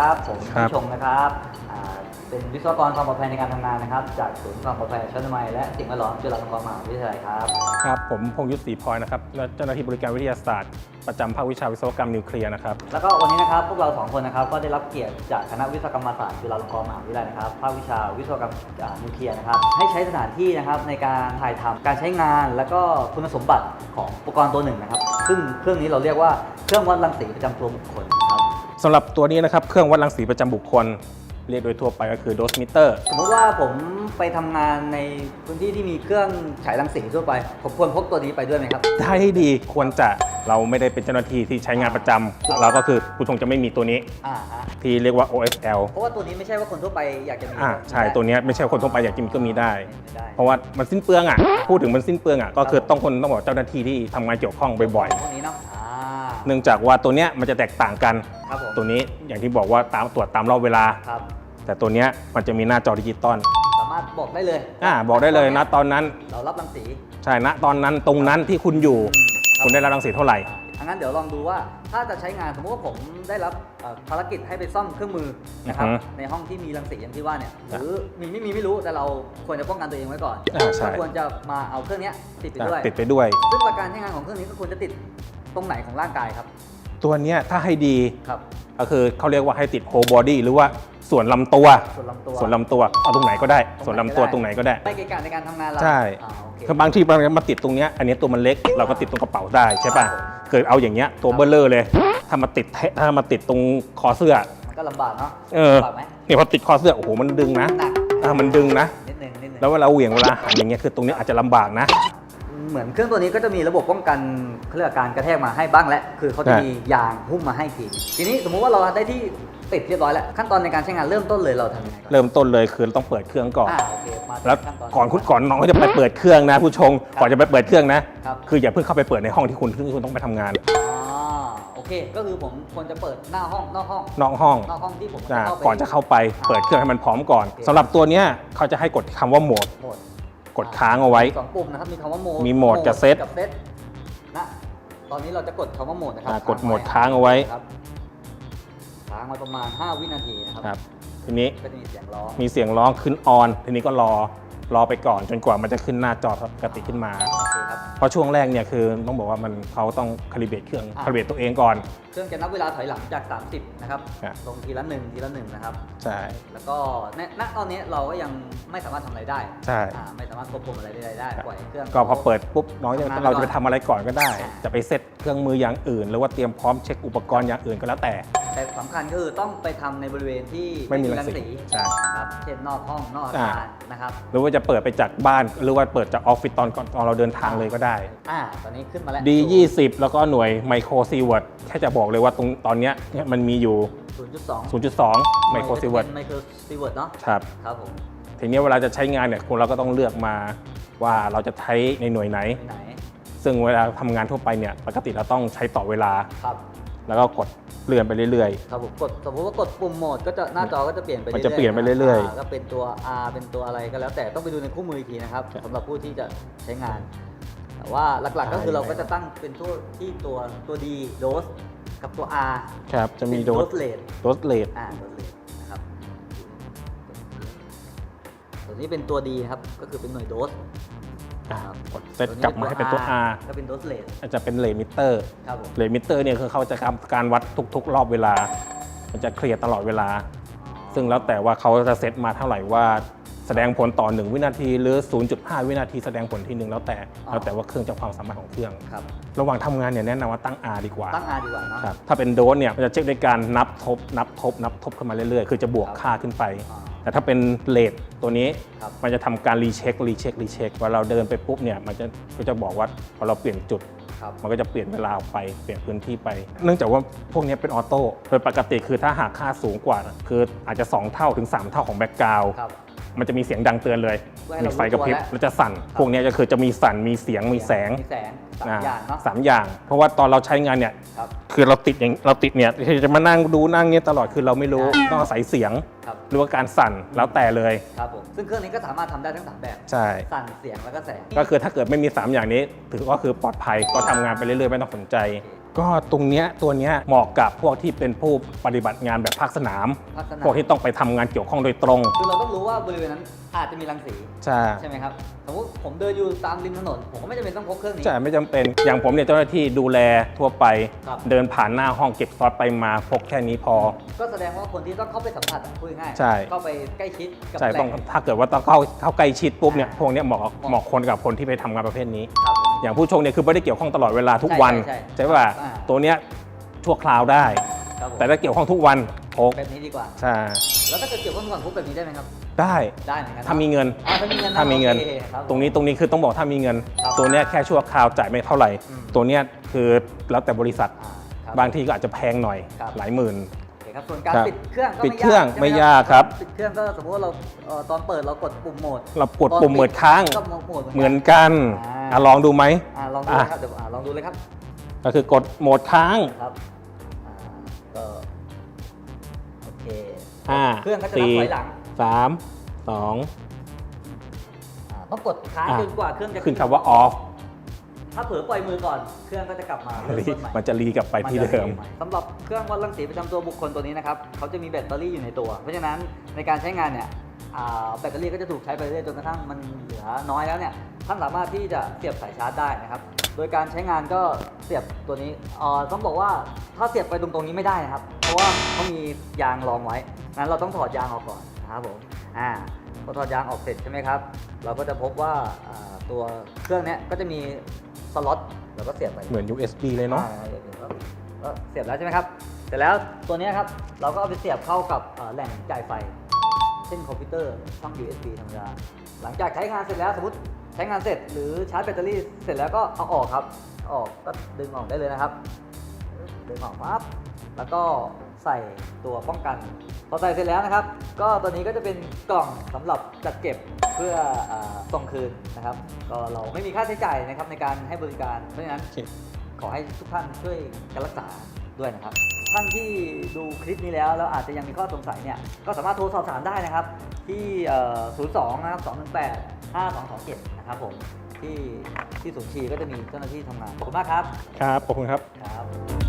ครับผมครับ ผู้ชงนะครับอ่าเป็นวิศวกรความปลอดภัยในการทำงานนะครับ จากศูนย์ความปลอดภัยชั้นไม้และสิ่งแวดล้อมจุฬาลงกรณ์มหาวิทยาลัยครับ ครับ ผมพงษ์ยุทธศรีพลอยนะครับและเจ้าหน้าที่บริการวิทยาศาสตร์ ประจำภาควิชาวิศวกรรมนิวเคลียร์นะครับ แล้วก็วันนี้นะครับพวกเราสองคนนะครับก็ได้รับเกียรติจากคณะวิศวกรรมศาสตร์จุฬาลงกรณ์มหาวิทยาลัยนะครับภาควิชาวิศวกรรมอ่านิวเคลียร์นะครับให้ใช้สถานที่นะครับในการถ่ายทำการใช้งาน แล้วก็คุณสมบัติของอุปกรณ์ตัวหนึ่งนะครับ ซึ่งเครื่องนี้เราเรียกว่าเครื่องวัดรังสีประจำตัวบุคคลครับ สำหรับตัวนี้นะครับเครื่องวัดรังสีประจำบุคคล เรียกโดยทั่วไปก็คือโดสมิเตอร์สมมติว่าผมไปทำงานในพื้นที่ที่มีเครื่องฉายรังสีทั่วไป ผมควรพกตัวนี้ไปด้วยไหมครับได้ให้ดีควรจะเราไม่ได้เป็นเจ้าหน้าที่ที่ใช้งานประจำเราก็คือผู้ชงจะไม่มีตัวนี้อ่าฮะที่เรียกว่า OFL เพราะว่าตัวนี้ไม่ใช่ว่าคนทั่วไปอยากจะมีอ่าใช่ตัวเนี้ยไม่ใช่คนทั่วไปอยากกินก็มีได้ ไม่ได้เพราะว่ามันสิ้นเปลืองอะพูดถึงมันสิ้นเปลืองอะก็คือต้องคนต้องบอกเจ้าหน้าที่ที่ทำงานเกี่ยวข้องบ่อยพวกนี้เนาะอ่าๆ เนื่องจากว่าตัวเนี้ยมันจะแตกต่างกัน ครับผมตัวนี้อย่างที่บอกว่าตามตรวจตามรอบเวลา ครับ แต่ตัวเนี้ยมันจะมีหน้าจอดิจิตอลสามารถบอกได้เลยอ่าบอกได้เลยนะตอนนั้นเรารับรังสีใช่นะตอนนั้นตรงนั้นที่คุณอยู่อืมคุณได้รับรังสีเท่าไหร่อ่างั้นเดี๋ยวลองดูว่าถ้าจะใช้งานสมมติว่าผมได้รับเอ่อภารกิจให้ไปซ่อมเครื่องมือนะครับอือฮึในห้องที่มีรังสีอย่างที่ว่าเนี่ยหรือมีไม่มีไม่รู้แต่เราควรจะป้องกันตัวเองไว้ก่อนอ่าใช่ เราควรจะมาเอาเครื่องเนี้ยติดไปด้วย ติดไปด้วย ซึ่งหลักการใช้งานของเครื่องนี้ก็ควรจะติด ตรงไหนของร่างกายครับ ตัวเนี้ยถ้าให้ดีครับ ก็คือเขาเรียกว่าให้ติด whole body หรือว่าส่วนลำตัว ส่วนลำตัว ส่วนลำตัวเอาตรงไหนก็ได้ ส่วนลำตัวตรงไหนก็ได้ ไม่เกะกะในการทำงานเราใช่ อ่าโอเคคือบางทีบางทีมาติดตรงเนี้ยอันนี้ตัวมันเล็กเราก็ติดตรงกระเป๋าได้ใช่ป่ะเกิดเอาอย่างเงี้ยตัวเบลเลอร์เลย ถ้ามาติดแทะถ้ามาติดตรงคอเสื้อ มันก็ลำบากเนาะเออ ลำบากไหมเนี่ยพอติดคอเสื้อโอ้โหมันดึงนะหนักอ่ามันดึงนะ นิดนึงนิดนึงแล้วเวลาเหวี่ยงเวลาหันอย่างเงี้ยคือตรงนี้อาจจะลำบากนะ เหมือนเครื่องตัวนี้ก็จะมีระบบป้องกันเขาเรียกว่าการกระแทกมาให้บ้างแล้วคือเขาจะใช่มียางหุ้มมาให้ทีทีนี้สมมุติว่าเราได้ที่ติดเรียบร้อยแล้ว ขั้นตอนในการใช้งานเริ่มต้นเลยเราทำยังไงก่อนเริ่มต้นเลยคือต้องเปิดเครื่องก่อน อ่าโอเคมาถึงแล้วขั้ต ก่อนคุณก่อนน้องเขาจะไปเปิดเครื่องนะ ผู้ชงครับก่อนจะไปเปิดเครื่องนะ ครับ คืออย่าเพิ่งเข้าไปเปิดในห้องที่คุณที่คุณต้องไปทำงานอ๋อโอเค ก็คือผมควรจะเปิดหน้าห้องนอกห้องนอกห้องนอกห้องที่ผมอ่าเข้าไป ก่อนจะเข้าไปเปิดเครื่องให้มันพร้อมก่อนโอเค สำหรับตัวเนี้ยเขาจะให้กดคำว่าโหมดโหมดก ดค้างเอาไว้ สองปุ่มนะครับมีคำว่าโหมดมีโหมดกับเซต กับเซตนะตอนนี้เราจะกดคำว่าโหมดนะครัอ่ากดโหมดค้างเอาไว้ครับค้างไว้ประมาณ 5 วินาทีนะครับครับทีนี้ก็จะมีเสียงร้องมีเสียงร้องขึ้นออนทีนี้ก็รอ รอไปก่อนจนกว่ามันจะขึ้นหน้าจอปกติขึ้นมา โอเคครับ เพราะช่วงแรกเนี่ยคือต้องบอกว่ามันเขาต้องคาลิเบตเครื่องอ่าคาลิเบตตัวเองก่อน เครื่องจะนับเวลาถอยหลังจาก 30 นะครับ ครับ ลงทีละหนึ่งทีละหนึ่งนะครับ ใช่แล้วก็ณณตอนนี้เราก็ยังไม่สามารถทำอะไรได้ใช่ อ่าไม่สามารถควบคุมอะไรใดๆได้ปล่อยให้เครื่อง ก็พอเปิดปุ๊บน้องจะทำงานเราจะก่ไปอนทำอะไรก่อนก็ได้อ่าจะไปเซตเครื่องมืออย่างอื่น หรือว่าเตรียมพร้อมเช็คอุปกรณ์อย่างอื่นก็แล้วแต่แต่สำ คัญก็คือต้องไปทำในบริเวณที่ไม่มีรังสีใช่นะครับเช่นนอกห้องนอกอาคารนะครับหรือว่าจะเปิดไปจากบ้านหรือว่าเปิดจากออฟฟิศตอนก่อนตอนเราเดินทางเลยก็ได้ อ่าตอนนี้ขึ้นมาแล้ว D 20แล้วก็หน่วยไมโครซีเวิร์ดแค่จะบอกเลยว่าตรงตอนเนี้ยเนี่ยมันมีอยู่ 0.2 0.2 ไมโครซีเวิร์ดไมโครซีเวิร์ดเนาะครับครับผมทีนี้เวลาจะใช้งานเนี่ยคุณเราก็ต้องเลือกมาว่าเราจะใช้ในหน่วยไหน ไปไหนซึ่งเวลาทำงานทั่วไปเนี่ยปกติเราต้องใช้ต่อเวลา ครับ แล้วก็กดเลื่อนไปเรื่อย ครับผมกดสมมติว่ากดปุ่มโหมดก็จะหน้าจอก็จะเปลี่ยนไปมันจะเปลี่ยนไปเรื่อยๆาก็เป็นตัว R เป็นตัวอะไรก็แล้วแต่ต้องไปดูในคู่มืออีกทีนะครับครับ สำหรับผู้ที่จะใช้งาน แต่ว่าหลักๆก็คือเราก็จะตั้งเป็นตัวที่ตัวตัว D dose กับตัว R ๆ ครับ จะมีโดส dose rate โดสเลทอ่า dose rate นะครับตัวนี้เป็นตัว D นะครับก็คือเป็นหน่วยโดส กดเซตกลับมาให้เป็นตัว R ก็เป็น dose rate อาจจะเป็นเลมิเตอร์ครับผมเลมิเตอร์เนี่ยคือเขาจะทำการวัดทุก ๆ รอบเวลา มันจะเคลียร์ตลอดเวลา ซึ่งแล้วแต่ว่าเขาจะเซตมาเท่าไหร่ว่าแสดงผลต่อ 1 วินาทีหรือ 0.5 วินาทีแสดงผลที่หนึ่งแล้วแต่แล้วแต่ว่าเครื่องจะความสามารถของเครื่อง ครับ ระหว่างทำงานเนี่ยแนะนำว่าตั้ง R ดีกว่า ตั้ง R ดีกว่าเนาะ ครับถ้าเป็นโดสเนี่ยมันจะเช็คด้วยการนับทบ นับทบ นับทบขึ้นมาเรื่อยๆ คือจะบวกครับค่าขึ้นไป อ่า แต่ถ้าเป็นเลทตัวนี้ครับมันจะทำการรีเช็ครีเช็ครีเช็คว่าเราเดินไปปุ๊บเนี่ยมันจะก็จะบอกว่าพอเราเปลี่ยนจุด ครับมันก็จะเปลี่ยนเวลาออกไปเปลี่ยนพื้นที่ไป เนื่องจากว่าพวกนี้เป็นออโต้โดยปกติคือถ้าหากค่าสูงกว่านะคืออาจจะ 2 เท่าถึง 3 เท่าของแบ็กกราวด์ครับ มันจะมีเสียงดังเตือนเลย เพื่อให้มีเราไฟกระพริบรู้ตัวแล้ว แล้วจะสั่น พวกนี้ก็คือจะมีสั่นมีเสียงมีแสงมีแสงสามอย่างเนาะสามอย่าง เพราะว่าตอนเราใช้งานเนี่ย ครับ คือเราติดอย่างเราติดเนี่ยคือจะมานั่งดูนั่งเงี้ยตลอดคือเราไม่รู้ใช่ต้องอาศัยเสียง ครับ หรือว่าการสั่นแล้วแต่เลย ครับผม ซึ่งเครื่องนี้ก็สามารถทำได้ทั้งสามแบบ ใช่ สั่นเสียงแล้วก็แสง ก็คือถ้าเกิดไม่มี 3 อย่างนี้ ถือว่าคือปลอดภัยก็ทำงานไปเรื่อยๆ ไม่ต้องสนใจ ก็ตรงเนี้ยตัวเนี้ยเหมาะกับพวกที่เป็นผู้ปฏิบัติงานแบบภาคสนาม ภาคสนาม พวกที่ต้องไปทำงานเกี่ยวข้องโดยตรง คือเราต้องรู้ว่าบริเวณนั้นอาจจะมีรังสีใช่ ใช่ไหมครับสมมติผมเดินอยู่ตามริมถนน ผมก็ไม่จำเป็นต้องพกเครื่องนี้ ใช่ไม่จำเป็นอย่างผมเนี่ยเจ้าหน้าที่ดูแลทั่วไป ครับ เดินผ่านหน้าห้องเก็บซอสไปมาพกแค่นี้พอ ก็แสดงว่าคนที่ต้องเข้าไปสัมผัสอะพูดง่ายๆใช่ เข้าไปใกล้ชิดกับใช่แหล่ต้องถ้าเกิดว่าต้องเข้าเข้าใกล้ชิดปุ๊บเนี่ยอ่าพวกเนี้ยเหมาะเหมาะเหมาะคนกับคนที่ไปทำงานประเภทนี้ ครับผม อย่างผู้ชงเนี่ยคือไม่ได้เกี่ยวข้องตลอดเวลาทุกใช่วันใช่ใช่ใช่ป่ะอ่า ตัวเนี้ยชั่วคราวได้ ครับผมแต่ถ้าเกี่ยวข้องทุกวันพกแบบนี้ดีกว่า ใช่แล้วถ้าเกิดเกี่ยวข้องก่อนพกแบบนี้ได้ไหมครับ ได้ได้เหมือนกันถ้ามีเงิน อ่าถ้ามีเงินนะถ้ามีเงิน โอคครับผม ตรงนี้ตรงนี้คือต้องบอกถ้ามีเงิน ครับตัวเนี้ยแค่ชั่วคราวจ่ายไม่เท่าไหร่ อืม ตัวเนี้ยคือแล้วแต่บริษัท อ่าครับ บางทีก็อาจจะแพงหน่อยครับ หลายหมื่น โอเคครับส่วนการครับปิดเครื่องก็ปิดเครื่องใช่หไม่ยากครับ ปิดเครื่องก็สมมติว่าเราเอ่อตอนเปิดเรากดปุ่มโหมดเรากดปุ่มเหมือนค้าง ก็โหมดเหมือนกันอ่าอะลองดูไหม อ่าลองดูอะ นะครับเดี๋ยวอ่าลองดูเลยครับก็คือกดโหมดค้างครับอ่าก็โอเคห้าเครื่องก็จะนับสี่ถอยหลังสามสอง อ่าต้องกดค้างอะ จนกว่าเครื่องจะ ขึ้นคำว่า off ถ้าเผลอปล่อยมือก่อนเครื่องก็จะกลับมาเริ่มรีต้นใหม่ มันจะรีกลับไปที่เดิม สำหรับเครื่องวัดรังสีประจำตัวบุคคลตัวนี้นะครับเขาจะมีแบตเตอรี่อยู่ในตัว เพราะฉะนั้นในการใช้งานเนี่ยอ่าแบตเตอรี่ก็จะถูกใช้ไปเรื่อยๆจนกระทั่งมันเหลือน้อยแล้วเนี่ยท่านสามารถที่จะเสียบสายชาร์จได้นะครับ โดยการใช้งานก็เสียบตัวนี้เอ่อต้องบอกว่าถ้าเสียบไปตรงตรงนี้ไม่ได้นะครับ เพราะว่าเขามียางรองไว้งั้นเราต้องถอดยางออกก่อนนะครับผมอ่าพอถอดยางออกเสร็จใช่ไหมครับ เราก็จะพบว่าอ่าตัวเครื่องเนี้ยก็จะมี สล็อตเราก็เสียบไปเหมือน USB เลยเนาะอ่เดี๋ยวๆก็ก็เสียบแล้วใช่ไหมครับเสร็จแล้วตัวเนี้ยครับเราก็เอาไปเสียบเข้ากับเอ่อแหล่งจ่ายไฟ เช่นคอมพิวเตอร์ช่อง USB ธรรมดาหลังจากใช้งานเสร็จแล้วสมมติใช้งานเสร็จหรือชาร์จแบตเตอรี่เสร็จแล้วก็เอาออกครับเอาออกก็ดึงออกได้เลยนะครับ ดึงออกปั๊บแล้วก็ ใส่ตัวป้องกัน พอใส่เสร็จแล้วนะครับ ก็ตัวนี้ก็จะเป็นกล่องสำหรับจัดเก็บเพื่ออาส่งคืนนะครับ ก็เราไม่มีค่าใช้จ่ายนะครับในการให้บริการ เพราะฉะนั้นโอเคขขอให้ทุกท่านช่วยกันรักษาด้วยนะครับ ท่านที่ดูคลิปนี้แล้วแล้วอาจจะยังมีข้อสงสัยเนี่ยก็สามารถโทรสอบถามได้นะครับ ที่เอ่อ02 นะครับ 218 5227 นะครับผมที่ที่ศูนย์ชีก็จะมีเจ้าหน้าที่ทำงาน ขอบคุณมากครับ ครับ ขอบคุณครับครับ